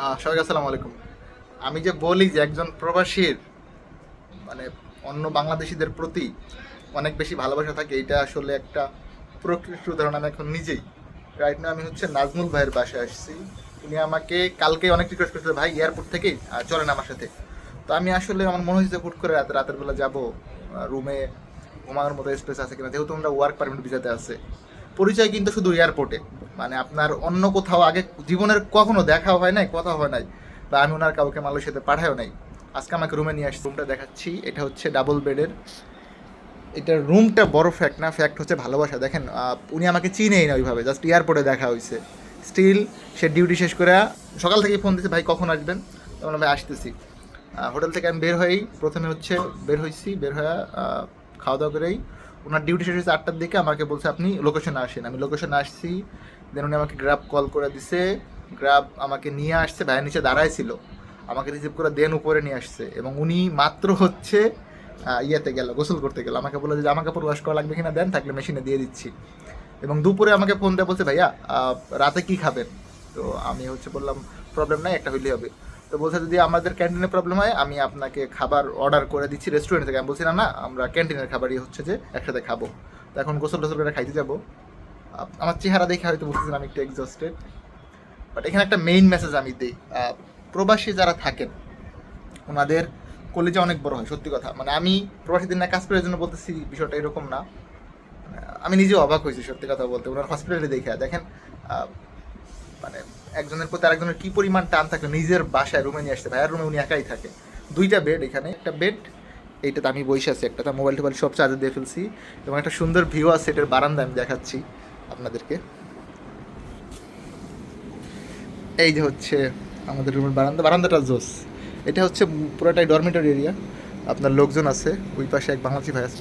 আহ, সবাইকে আসসালামু আলাইকুম। আমি যে বলি যে একজন প্রবাসীর মানে অন্য বাংলাদেশিদের প্রতি অনেক বেশি ভালোবাসা থাকে এটা আসলে একটা প্রকৃষ্ট উদাহরণ আমি এখন নিজেই। রাইট না আমি হচ্ছে নাজমুল ভাইয়ের বাসায় আসছি। উনি আমাকে কালকে অনেক রিকোয়েস্ট করেছিল ভাই এয়ারপোর্ট থেকেই চলেন আমার সাথে। তো আমি আসলে আমার মনে হয়েছে হুট করে রাতে রাতের বেলা যাব রুমে ঘুমানোর মতো স্পেস আছে কিনা যেহেতু আমরা ওয়ার্ক পারমিট ভিসাতে আছে। পরিচয় কিন্তু শুধু এয়ারপোর্টে মানে আপনার অন্য কোথাও আগে জীবনের কখনো দেখাও হয় নাই কথা হয় নাই, বা আমি ওনার কাউকে মালয়েশিয়াতে পাঠাও নাই। আজকে আমাকে রুমে নিয়ে আসছি। রুমটা দেখাচ্ছি, এটা হচ্ছে ডাবল বেডের এটার রুমটা বড় ফ্যাক্ট না ফ্যাক্ট হচ্ছে ভালোবাসা। দেখেন উনি আমাকে চিনেই না ওইভাবে জাস্ট এয়ারপোর্টে দেখা হয়েছে। স্টিল সে ডিউটি শেষ করে সকাল থেকেই ফোন দিচ্ছে ভাই, কখন আসবেন? তখন আমি আসতেছি। হোটেল থেকে আমি বের হয়েই প্রথমে হচ্ছে বের হয়েছি, বের হয়ে খাওয়া দাওয়া করেই ওনার ডিউটি শেষ হয়েছে আটটার দিকে, আমাকে বলছে, আপনি লোকেশনে আসেন। আমি লোকেশনে আসছি দেন উনি আমাকে গ্রাব কল করে দিছে। গ্রাব আমাকে নিয়ে আসছে ভাইয়ের নিচে দাঁড়ায় ছিল। আমাকে রিসিভ করে দেন উপরে নিয়ে আসছে। এবং উনি মাত্র হচ্ছে ইয়েতে গেল, গোসল করতে গেল। আমাকে বলে যে জামা কাপড় ওয়াশ করা লাগবে কিনা, দেন থাকলে মেশিনে দিয়ে দিচ্ছি। এবং দুপুরে আমাকে ফোন দিয়ে বলছে, ভাইয়া রাতে কি খাবেন? তো আমি হচ্ছে বললাম প্রবলেম নাই, একটা হইলেই হবে। তো বলছে, যদি আমাদের ক্যান্টিনে প্রবলেম হয়, আমি আপনাকে খাবার অর্ডার করে দিচ্ছি রেস্টুরেন্ট থেকে। আমি বলছি না না আমরা ক্যান্টিনের খাবারই হচ্ছে যে একসাথে খাব। তো এখন গোসল টোসল করে খাইতে যাব। আমার চেহারা দেখে হয়তো বুঝতেছেন আমি একটু এক্সস্টেড বাট এখানে একটা মেইন মেসেজ আমি দিই। প্রবাসী যারা থাকেন, ওনাদের কলেজে অনেক বড় হয়, সত্যি কথা। মানে আমি প্রবাসীদের না কাজ করার জন্য বলতেছি, বিষয়টা এরকম না। মানে আমি নিজেও অবাক হয়েছি, সত্যি কথা বলতে। ওনার হসপিটালে দেখে। দেখেন মানে একজনের প্রতি আরেকজনের কি পরিমাণ টান থাকে নিজের বাসায় রুমে নিয়ে আসতে, ভাইয়ার রুমে উনি একাই থাকে। দুইটা বেড এখানে, একটা বেড এইটাতে আমি বসে আছি, একটা তার মোবাইল টোবাইল সব চার্জে দিয়ে ফেলছি এবং একটা সুন্দর ভিউ আছে, এটার বারান্দা আমি দেখাচ্ছি আপনাদেরকে। এই যে হচ্ছে আমাদের রুমের বারান্দা, বারান্দাটা জোস। এটা হচ্ছে পুরোটাই ডরমিটরি এরিয়া আপনার লোকজন আছে, ওই পাশে এক বাংলাদেশি ভাই আছে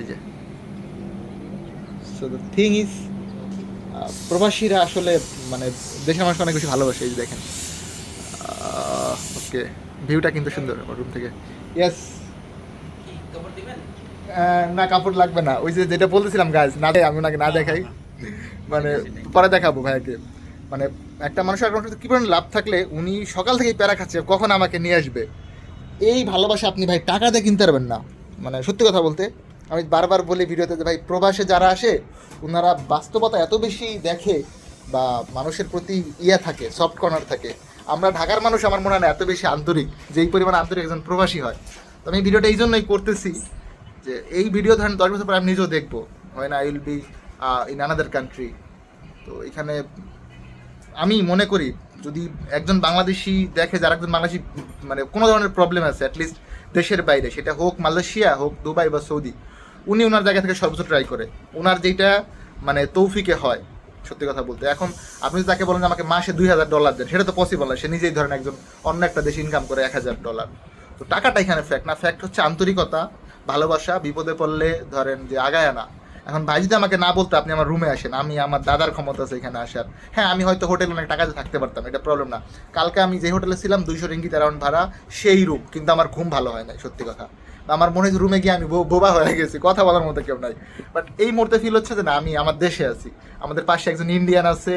এই যে। সো দ্য থিং ইজ প্রবাসীরা আসলে মানে দেশের মানুষ অনেক বেশি ভালোবাসে, এই দেখেন। ওকে ভিউটা কিন্তু সুন্দর আমার রুম থেকে। ইয়েস না, কাপড় লাগবে না। ওই যে যেটা বলতেছিলাম গাছ না আমি ওনাকে না দেখাই। মানে পরে দেখাবো ভাইয়াকে। মানে একটা মানুষের মানুষের কি পরিমাণ লাভ থাকলে উনি সকাল থেকেই প্যারা খাচ্ছে, কখন আমাকে নিয়ে আসবে? এই ভালোবাসা আপনি ভাই টাকা দিয়ে কিনতে পারবেন না। মানে সত্যি কথা বলতে আমি বারবার বলি ভিডিওতে যে ভাই, প্রবাসে যারা আসে ওনারা বাস্তবতা এত বেশি দেখে বা মানুষের প্রতি ইয়া থাকে সফট কর্নার থাকে। আমরা ঢাকার মানুষ, আমার মনে হয় না এত বেশি আন্তরিক, যেই পরিমাণ আন্তরিক একজন প্রবাসী হয়। তো আমি ভিডিওটা এই জন্যই করতেছি যে এই ভিডিও ধরেন দশ বছর পর আমি নিজেও দেখব। হয় না I will be in another country তো এখানে আমি মনে করি, যদি একজন বাংলাদেশি দেখে, যার একজন বাংলাদেশি মানে কোনো ধরনের প্রবলেম আছে অ্যাটলিস্ট দেশের বাইরে, সেটা হোক মালয়েশিয়া, হোক দুবাই বা সৌদি উনি ওনার জায়গা থেকে সর্বোচ্চ ট্রাই করে। ওনার যেটা মানে তৌফিকে হয়, সত্যি কথা বলতে। এখন আপনি তাকে বলেন যে আমাকে মাসে দুই হাজার ডলার দেন, সেটা তো পসিবল না সে নিজেই ধরেন একজন অন্য একটা দেশে ইনকাম করে এক হাজার ডলার তো টাকাটা এখানে ফ্যাক্ট না। ফ্যাক্ট হচ্ছে আন্তরিকতা, ভালোবাসা, বিপদে পড়লে ধরেন যে আগায় না এখন ভাই যদি আমাকে না বলতো আপনি আমার রুমে আসেন, আমি আমার দাদার ক্ষমতা আছে এখানে আসার। হ্যাঁ আমি হয়তো হোটেলে অনেক টাকাতে থাকতে পারতাম, এটা প্রবলেম না। কালকে আমি যে হোটেলে ছিলাম, দুইশো রিঙ্গিত অ্যারাউন্ড ভাড়া, সেই রুম কিন্তু আমার ঘুম ভালো হয় না সত্যি কথা। আমার মনে রুমে গিয়ে আমি বোবা হয়ে গেছি, কথা বলার মতো কেউ নাই। বাট এই মুহূর্তে ফিল হচ্ছে যে না, আমি আমার দেশে আছি। আমাদের পাশে একজন ইন্ডিয়ান আছে,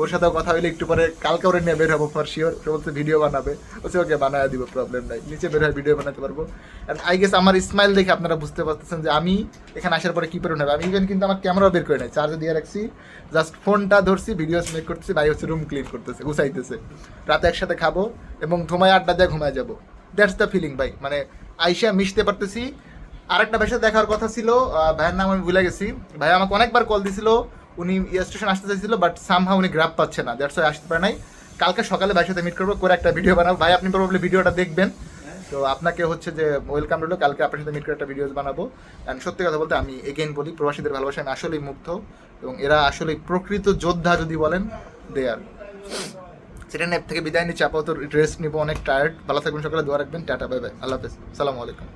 ওর সাথেও কথা হইলে একটু পরে কালকে ওরে নিয়ে বের হব ফর শিওর সে বলছে ভিডিও বানাবে। বলছে, ওকে, বানায় দিব প্রবলেম নাই। নিচে বের হয়ে ভিডিও বানাতে পারব। অ্যান্ড আই গেস আমার স্মাইল দেখে আপনারা বুঝতে পারতেছেন যে আমি এখানে আসার পরে কী নেবে আমি ইভেন কিন্তু আমার ক্যামেরাও বের করে নাই চার্জে দিয়ে রাখছি। জাস্ট ফোনটা ধরছি ভিডিওস মেক করতেছি, ভাই হচ্ছে রুম ক্লিন করতেছে, গুছাইতেছে। রাতে একসাথে খাব এবং ঘুমায় আড্ডা দিয়ে ঘুমায় যাব। দ্যাটস দ্য ফিলিং ভাই। মানে আইসা মিশতে পারতেছি। আরেকটা ভাইয়ের সাথে দেখার কথা ছিল ভাইয়ের নাম আমি ভুলে গেছি। ভাই আমাকে অনেকবার কল দিছিল, উনি স্টেশন আসতে চাইছিল বাট সামহা উনি গ্রাফ পাচ্ছে না। দ্যাটস ওয়াই আসতে পারে নাই। কালকে সকালে ভাইয়ের সাথে মিট করব, করে একটা ভিডিও বানাবো। ভাই, আপনি প্রবলি ভিডিওটা দেখবেন। তো আপনাকে হচ্ছে যে ওয়েলকাম রইল। কালকে আপনার সাথে মিট করে একটা ভিডিওস বানাবো। অ্যান্ড সত্যি কথা বলতে আমি এগেইন বলি, প্রবাসীদের ভালোবাসা আমি আসলেই মুগ্ধ। এবং এরা আসলে প্রকৃত যোদ্ধা যদি বলেন দে আর সেটা নেপ থেকে বিদায় নিচ্ছি। আপাতত রেস্ট নিবো, অনেক টায়ার্ড ভালো থাকবেন সকালে, দোয়া রাখবেন। টাটা বাই বাই আল্লাহ হাফেজ। সালামু আলাইকুম।